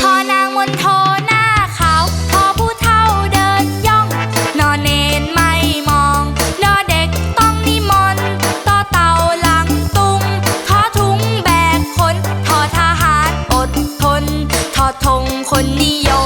ทอนางมนโทหน้าขาว ทอผู้เฒ่าเดินย่อง นอนเนนไม่มองนอเด็กต้องนิมนต์ตอเตาหลังตุงทอทุงแบกคน ทอทหารอดทน ทอทงคนนิยม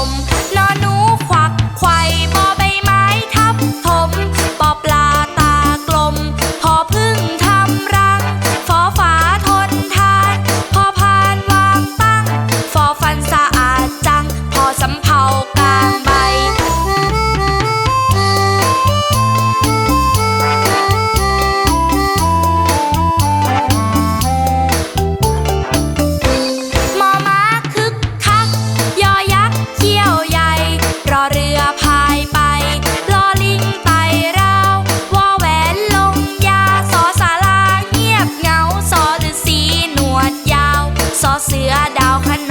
สอเสือดาวคณะ